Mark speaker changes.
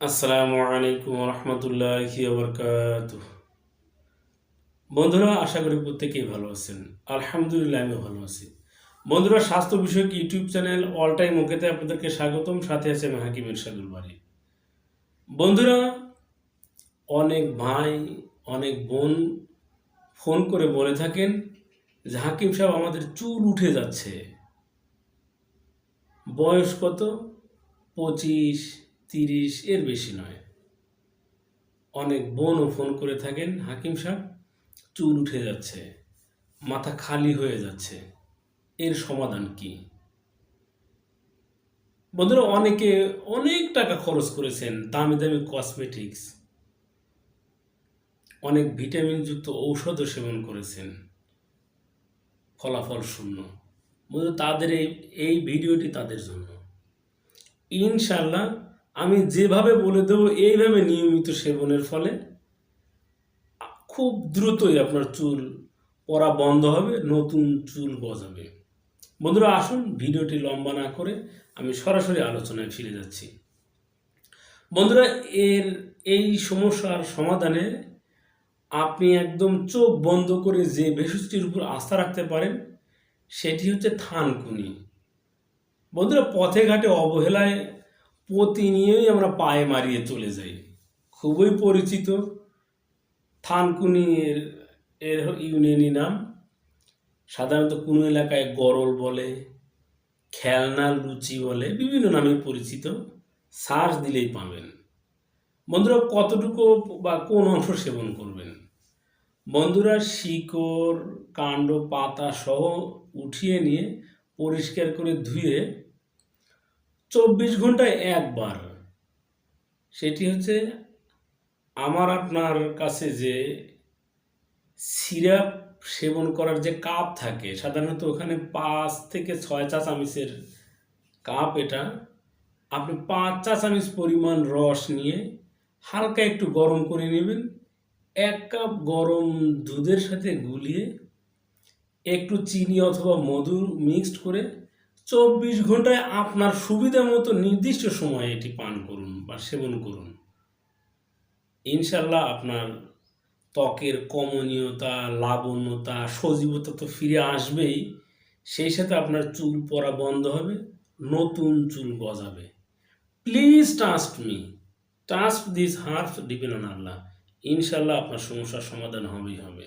Speaker 1: আসসালামু আলাইকুম রহমতুল্লাহি বরকাত বন্ধুরা, আশা করি প্রত্যেকেই ভালো আছেন। আলহামদুলিল্লাহ আমি ভালো আছি। বন্ধুরা, স্বাস্থ্য বিষয়ক ইউটিউব চ্যানেল অল টাইম ওকেতে আপনাদেরকে স্বাগতম। সাথে আছে আমি হাকিম ইরশাদুল বাড়ি বন্ধুরা, অনেক ভাই, অনেক বোন ফোন করে বলে থাকেন যে, হাকিম সাহেব, আমাদের চুল উঠে যাচ্ছে। বয়স কত? পঁচিশ। তিরিশ এর বেশি নয়। অনেক বোনও ফোন করে থাকেন, হাকিম সাহেব। চুল উঠে যাচ্ছে, মাথা খালি হয়ে যাচ্ছে। এর সমাধান কি? বন্ধুরা, অনেকে অনেক টাকা খরচ করেছেন, দামি দামি কসমেটিক্স অনেক ভিটামিনযুক্ত ঔষধও সেবন করেছেন। ফলাফল শূন্য। বন্ধু তাদের এই এই ভিডিওটি তাদের জন্য। ইনশাল্লাহ আমি যেভাবে বলে দেব, এইভাবে নিয়মিত সেবনের ফলে খুব দ্রুতই আপনার চুল পরা বন্ধ হবে, নতুন চুল গজাবে। বন্ধুরা, আসুন, ভিডিওটি লম্বা না করে আমি সরাসরি আলোচনায় ফিরে যাচ্ছি। বন্ধুরা, এর এই সমস্যার সমাধানে আপনি একদম চোখ বন্ধ করে যে ভেষজটির উপর আস্থা রাখতে পারেন, সেটি হচ্ছে থানকুনি। বন্ধুরা, পথে ঘাটে অবহেলায় প্রতিনিয়তই আমরা পায়ে মারিয়ে চলে যাই। খুবই পরিচিত। থানকুনি এর এর ইউনিয়নি নাম। সাধারণত কোনো এলাকায় গরল বলে, খেলনা, লুচি বলে বিভিন্ন নামে পরিচিত। সার্চ দিলেই পাবেন। বন্ধুরা, কতটুকু বা কোন অংশ সেবন করবেন? বন্ধুরা, শিকড়, কাণ্ড, পাতা সহ উঠিয়ে নিয়ে পরিষ্কার করে ধুয়ে চব্বিশ ঘন্টায় একবার। সেটি হচ্ছে আমার আপনার কাছে যে সিরাপ সেবন করার যে কাপ থাকে, সাধারণত ওখানে পাঁচ থেকে ছয় চা চামিচের কাপ এটা। আপনি পাঁচ চা চামিচ পরিমাণ রস নিয়ে হালকা একটু গরম করে নেবেন। এক কাপ গরম দুধের সাথে গুলিয়ে একটু চিনি অথবা মধু মিক্সড করে চব্বিশ ঘন্টায় আপনার সুবিধা মতো নির্দিষ্ট সময়ে এটি পান করুন বা সেবন করুন। ইনশাল্লাহ আপনার ত্বকের কমনীয়তা, লাবণ্যতা, সজীবতা তো ফিরে আসবেই। সেই সাথে আপনার চুল পরা বন্ধ হবে, নতুন চুল গজাবে। Please trust me trust this half depend on আল্লাহ ইনশাল্লাহ আপনার সমস্যার সমাধান হবেই, হবে।